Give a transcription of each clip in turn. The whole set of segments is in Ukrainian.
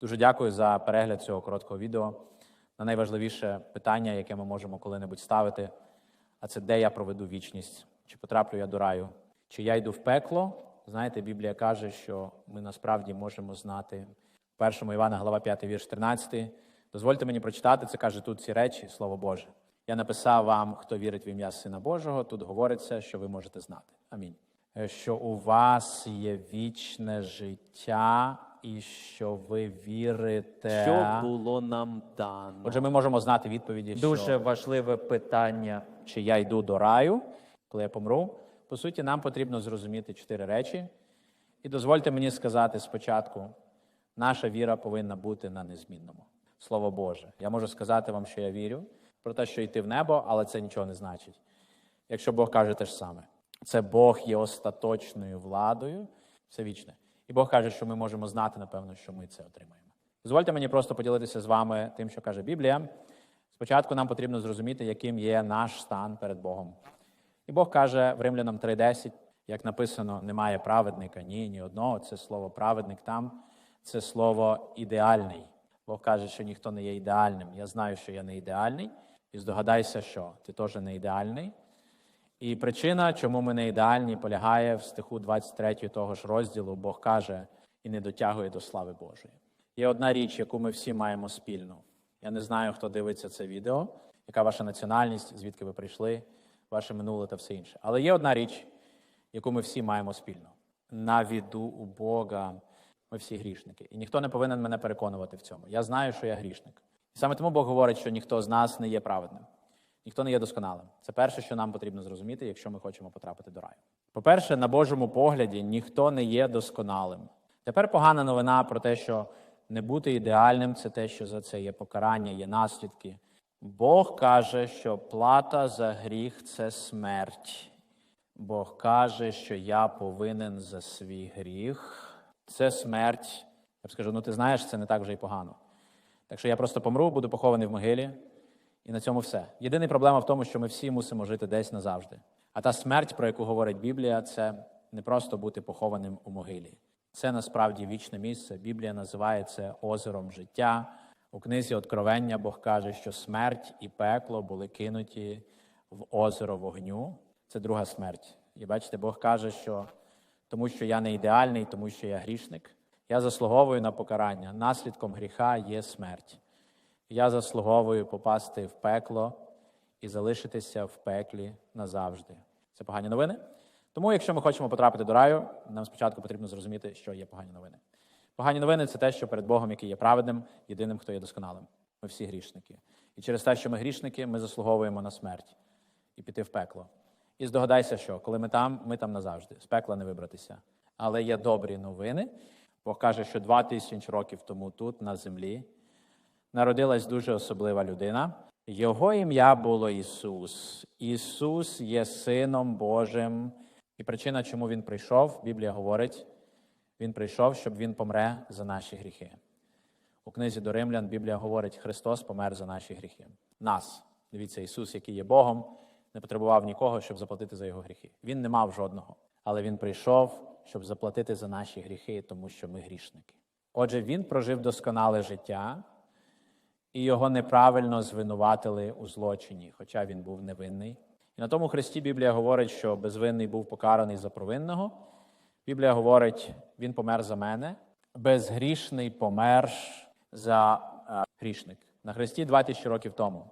Дуже дякую за перегляд цього короткого відео. На найважливіше питання, яке ми можемо коли-небудь ставити, а це де я проведу вічність, чи потраплю я до раю, чи я йду в пекло. Знаєте, Біблія каже, що ми насправді можемо знати в 1 Івана, глава 5, вірш 13. Дозвольте мені прочитати, це каже тут ці речі, Слово Боже. Я написав вам, хто вірить в ім'я Сина Божого. Тут говориться, що ви можете знати. Амінь. Е, Що у вас є вічне життя, і що ви вірите. що було нам дано. Отже, ми можемо знати відповіді, Дуже що важливе питання. чи я йду до раю, коли я помру. По суті, нам потрібно зрозуміти чотири речі. І дозвольте мені сказати спочатку, наша віра повинна бути на незмінному. Слово Боже. Я можу сказати вам, що я вірю про те, що йти в небо, але це нічого не значить. Якщо Бог каже те ж саме, це Бог є остаточною владою, все вічне. І Бог каже, що ми можемо знати, напевно, що ми це отримаємо. Дозвольте мені просто поділитися з вами тим, що каже Біблія. Спочатку нам потрібно зрозуміти, яким є наш стан перед Богом. І Бог каже в Римлянам 3:10, як написано, немає праведника, ні, ні одного. Це слово праведник там, це слово ідеальний. Бог каже, що ніхто не є ідеальним. Я знаю, що я не ідеальний, і здогадайся, що ти теж не ідеальний. І причина, чому ми не ідеальні, полягає в стиху 23 того ж розділу. Бог каже і не дотягує до слави Божої. Є одна річ, яку ми всі маємо спільну. Я не знаю, хто дивиться це відео, яка ваша національність, звідки ви прийшли, ваше минуле та все інше. Але є одна річ, яку ми всі маємо спільно. На віду у Бога ми всі грішники. І ніхто не повинен мене переконувати в цьому. Я знаю, що я грішник. І саме тому Бог говорить, що ніхто з нас не є праведним. Ніхто не є досконалим. Це перше, що нам потрібно зрозуміти, якщо ми хочемо потрапити до раю. По-перше, на Божому погляді ніхто не є досконалим. Тепер погана новина про те, що не бути ідеальним це те, що за це є покарання, є наслідки. Бог каже, що плата за гріх це смерть. Бог каже, що я повинен за свій гріх. Це смерть. Я б скажу, ну ти знаєш, це не так вже й погано. Так що я просто помру, буду похований в могилі, і на цьому все. Єдина проблема в тому, що ми всі мусимо жити десь назавжди. А та смерть, про яку говорить Біблія, це не просто бути похованим у могилі. Це насправді вічне місце. Біблія називає це озером життя. У книзі Откровення Бог каже, що смерть і пекло були кинуті в озеро вогню. Це друга смерть. І бачите, Бог каже, що тому що я не ідеальний, тому що я грішник, я заслуговую на покарання. Наслідком гріха є смерть. Я заслуговую попасти в пекло і залишитися в пеклі назавжди. Це погані новини. Тому, якщо ми хочемо потрапити до раю, нам спочатку потрібно зрозуміти, що є погані новини. Погані новини це те, що перед Богом, який є праведним, єдиним, хто є досконалим. Ми всі грішники. І через те, що ми грішники, ми заслуговуємо на смерть і піти в пекло. І здогадайся, що коли ми там, ми там назавжди. З пекла не вибратися. Але є добрі новини. Бог каже, що два тисячі років тому тут, на землі, народилась дуже особлива людина. Його ім'я було Ісус. Ісус є Сином Божим. І причина, чому Він прийшов, Біблія говорить, Він прийшов, щоб Він помре за наші гріхи. У книзі до Римлян Біблія говорить, Христос помер за наші гріхи. Нас. Дивіться, Ісус, який є Богом, не потребував нікого, щоб заплатити за його гріхи. Він не мав жодного. Але Він прийшов, щоб заплатити за наші гріхи, тому що ми грішники. Отже, Він прожив досконале життя, і його неправильно звинуватили у злочині, хоча він був невинний. І на тому хресті Біблія говорить, що безвинний був покараний за провинного. Біблія говорить, він помер за мене, безгрішний помер за е, грішник. На хресті два тисячі років тому.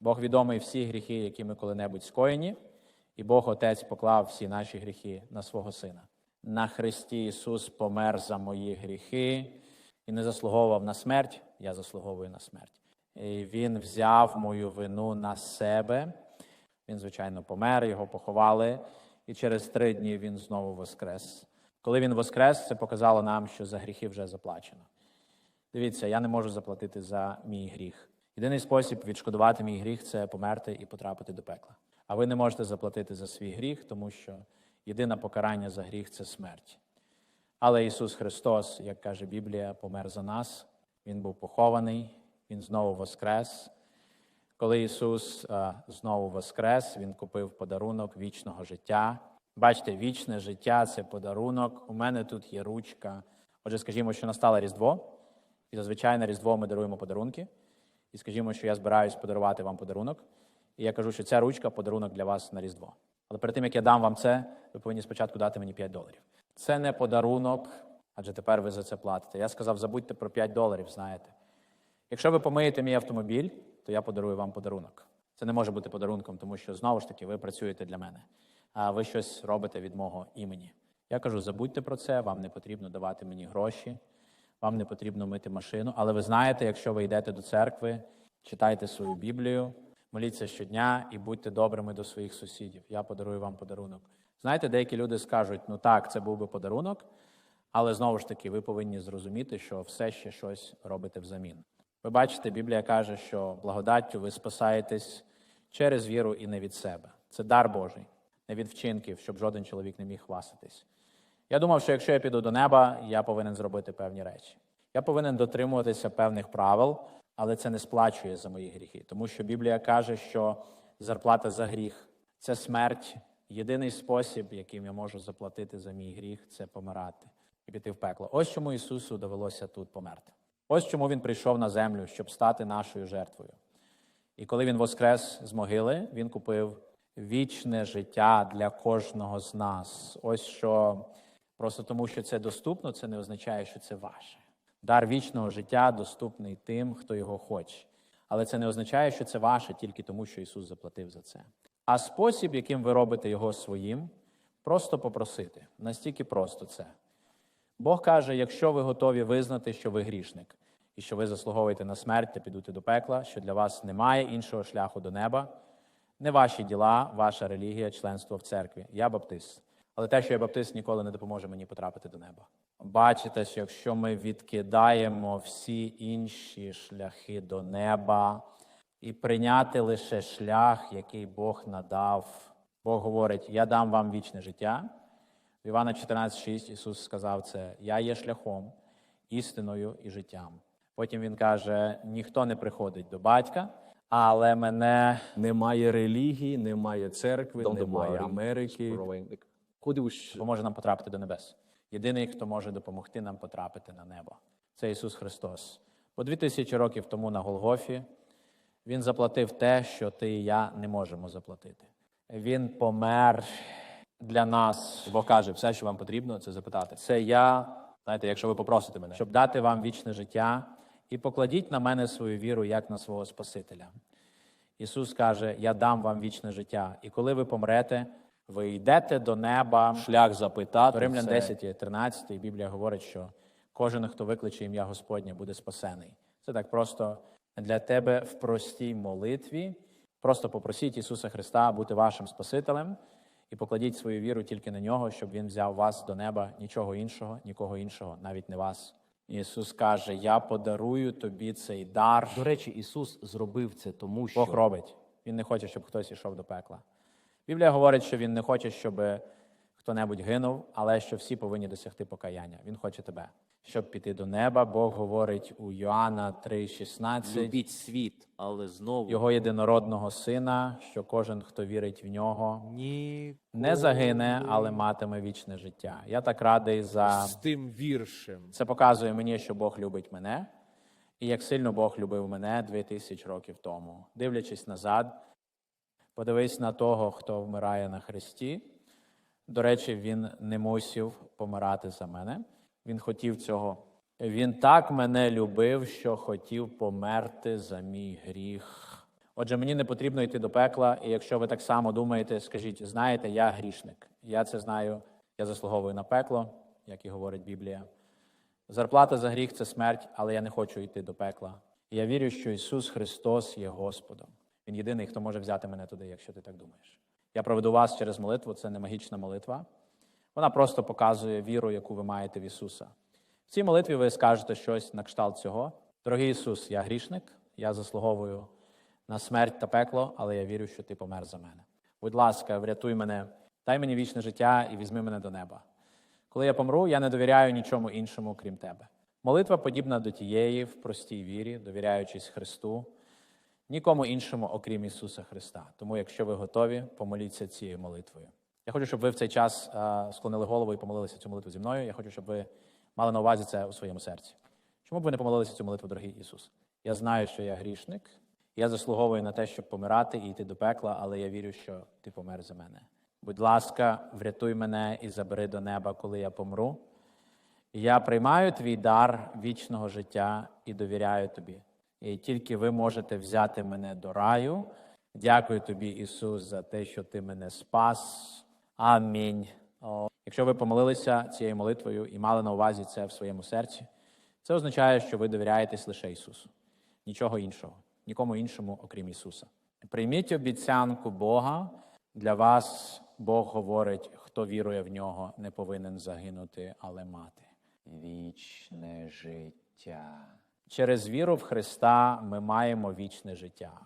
Бог відомий всі гріхи, які ми коли-небудь скоєні, і Бог Отець поклав всі наші гріхи на свого Сина. На хресті Ісус помер за мої гріхи і не заслуговував на смерть, я заслуговую на смерть. І Він взяв мою вину на себе. Він, звичайно, помер, його поховали, і через три дні він знову воскрес. Коли він воскрес, це показало нам, що за гріхи вже заплачено. Дивіться, я не можу заплатити за мій гріх. Єдиний спосіб відшкодувати мій гріх це померти і потрапити до пекла. А ви не можете заплатити за свій гріх, тому що єдине покарання за гріх це смерть. Але Ісус Христос, як каже Біблія, помер за нас. Він був похований, Він знову воскрес. Коли Ісус а, знову воскрес, Він купив подарунок вічного життя. Бачите, вічне життя це подарунок. У мене тут є ручка. Отже, скажімо, що настало Різдво, І зазвичай на Різдво ми даруємо подарунки. І скажімо, що я збираюсь подарувати вам подарунок. І я кажу, що ця ручка подарунок для вас на Різдво. Але перед тим, як я дам вам це, ви повинні спочатку дати мені 5 доларів. Це не подарунок, адже тепер ви за це платите. Я сказав, забудьте про 5 доларів, знаєте. Якщо ви помиєте мій автомобіль, то я подарую вам подарунок. Це не може бути подарунком, тому що знову ж таки ви працюєте для мене, а ви щось робите від мого імені. Я кажу, забудьте про це, вам не потрібно давати мені гроші, вам не потрібно мити машину. Але ви знаєте, якщо ви йдете до церкви, читайте свою Біблію, моліться щодня і будьте добрими до своїх сусідів. Я подарую вам подарунок. Знаєте, деякі люди скажуть: ну так, це був би подарунок, але знову ж таки, ви повинні зрозуміти, що все ще щось робите взамін. Ви бачите, Біблія каже, що благодаттю ви спасаєтесь через віру і не від себе. Це дар Божий, не від вчинків, щоб жоден чоловік не міг хвастатись. Я думав, що якщо я піду до неба, я повинен зробити певні речі. Я повинен дотримуватися певних правил, але це не сплачує за мої гріхи, тому що Біблія каже, що зарплата за гріх це смерть. Єдиний спосіб, яким я можу заплатити за мій гріх, це помирати і піти в пекло. Ось чому Ісусу довелося тут померти. Ось чому Він прийшов на землю, щоб стати нашою жертвою. І коли він воскрес з могили, він купив вічне життя для кожного з нас. Ось що просто тому, що це доступно, це не означає, що це ваше. Дар вічного життя доступний тим, хто його хоче. Але це не означає, що це ваше тільки тому, що Ісус заплатив за це. А спосіб, яким ви робите його своїм, просто попросити. Настільки просто це. Бог каже: якщо ви готові визнати, що ви грішник, і що ви заслуговуєте на смерть та підете до пекла, що для вас немає іншого шляху до неба, не ваші діла, ваша релігія, членство в церкві. Я баптист. Але те, що я баптист, ніколи не допоможе мені потрапити до неба. Бачите, що якщо ми відкидаємо всі інші шляхи до неба і прийняти лише шлях, який Бог надав, Бог говорить: Я дам вам вічне життя. В Івана 14,6 Ісус сказав це: Я є шляхом, істиною і життям. Потім Він каже: ніхто не приходить до батька, але мене Немає релігії, немає церкви, Don't немає. Америки. Куди допоможе нам потрапити до небес. Єдиний, хто може допомогти нам потрапити на небо, це Ісус Христос. Бо дві тисячі років тому на Голгофі Він заплатив те, що ти і я не можемо заплатити. Він помер для нас. Бог каже, все, що вам потрібно, це запитати. Це я, Знаєте, якщо ви попросите мене, щоб дати вам вічне життя, і покладіть на мене свою віру як на свого Спасителя. Ісус каже: Я дам вам вічне життя. І коли ви помрете, ви йдете до неба. шлях запитати. Римлян це- 10 і 13 Біблія говорить, що кожен, хто викличе ім'я Господнє, буде спасений. Це так просто для тебе в простій молитві. Просто попросіть Ісуса Христа бути вашим Спасителем і покладіть свою віру тільки на нього, щоб Він взяв вас до неба, нічого іншого, нікого іншого, навіть не вас. Ісус каже: Я подарую тобі цей дар. до речі, Ісус зробив це тому, що Бог робить. Він не хоче, щоб хтось ішов до пекла. Біблія говорить, що він не хоче, щоб хто-небудь гинув, але що всі повинні досягти покаяння. Він хоче тебе. Щоб піти до неба, Бог говорить у Йоанна 3,16 любіть світ, але знову його єдинородного сина, що кожен, хто вірить в нього, ні не загине, але матиме вічне життя. Я так радий за з тим віршем. це показує мені, що Бог любить мене, і як сильно Бог любив мене 2000 років тому. Дивлячись назад, подивись на того, хто вмирає на хресті. До речі, він не мусив помирати за мене. Він хотів цього. Він так мене любив, що хотів померти за мій гріх. Отже, мені не потрібно йти до пекла, і якщо ви так само думаєте, скажіть, знаєте, я грішник. Я це знаю, я заслуговую на пекло, як і говорить Біблія. Зарплата за гріх це смерть, але я не хочу йти до пекла. І я вірю, що Ісус Христос є Господом. Він єдиний, хто може взяти мене туди, якщо ти так думаєш. Я проведу вас через молитву, це не магічна молитва. Вона просто показує віру, яку ви маєте в Ісуса. В цій молитві ви скажете щось на кшталт цього. Дорогий Ісус, я грішник, я заслуговую на смерть та пекло, але я вірю, що ти помер за мене. Будь ласка, врятуй мене, дай мені вічне життя і візьми мене до неба. Коли я помру, я не довіряю нічому іншому, крім тебе. Молитва подібна до тієї в простій вірі, довіряючись Христу, нікому іншому, окрім Ісуса Христа. Тому, якщо ви готові, помоліться цією молитвою. Я хочу, щоб ви в цей час склонили голову і помолилися цю молитву зі мною. Я хочу, щоб ви мали на увазі це у своєму серці. Чому б ви не помолилися цю молитву, дорогий Ісус? Я знаю, що я грішник. Я заслуговую на те, щоб помирати і йти до пекла, але я вірю, що ти помер за мене. Будь ласка, врятуй мене і забери до неба, коли я помру. Я приймаю твій дар вічного життя і довіряю тобі. І тільки ви можете взяти мене до раю. Дякую тобі, Ісус, за те, що ти мене спас. Амінь. О, Якщо ви помолилися цією молитвою і мали на увазі це в своєму серці, це означає, що ви довіряєтесь лише Ісусу, нічого іншого, нікому іншому, окрім Ісуса. Прийміть обіцянку Бога. Для вас Бог говорить, хто вірує в нього, не повинен загинути, але мати. вічне життя. Через віру в Христа ми маємо вічне життя.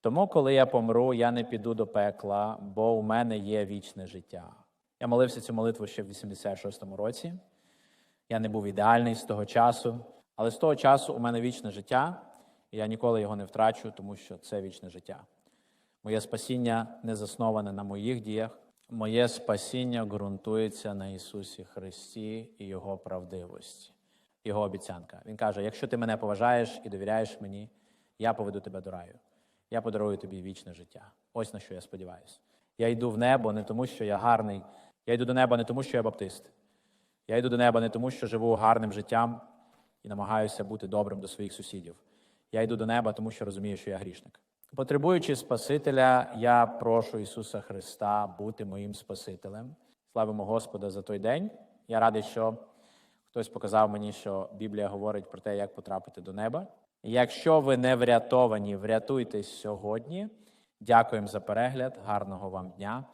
Тому, коли я помру, я не піду до пекла, бо у мене є вічне життя. Я молився цю молитву ще в 86-му році. Я не був ідеальний з того часу, але з того часу у мене вічне життя, і я ніколи його не втрачу, тому що це вічне життя. Моє спасіння не засноване на моїх діях. Моє спасіння ґрунтується на Ісусі Христі і Його правдивості, Його обіцянка. Він каже: якщо ти мене поважаєш і довіряєш мені, я поведу тебе до раю. Я подарую тобі вічне життя. Ось на що я сподіваюся. Я йду в небо не тому, що я гарний. Я йду до неба не тому, що я баптист. Я йду до неба не тому, що живу гарним життям і намагаюся бути добрим до своїх сусідів. Я йду до неба, тому що розумію, що я грішник. Потребуючи Спасителя, я прошу Ісуса Христа бути моїм Спасителем. Славимо Господа за той день. Я радий, що хтось показав мені, що Біблія говорить про те, як потрапити до неба. Якщо ви не врятовані, врятуйтесь сьогодні. Дякуємо за перегляд. Гарного вам дня.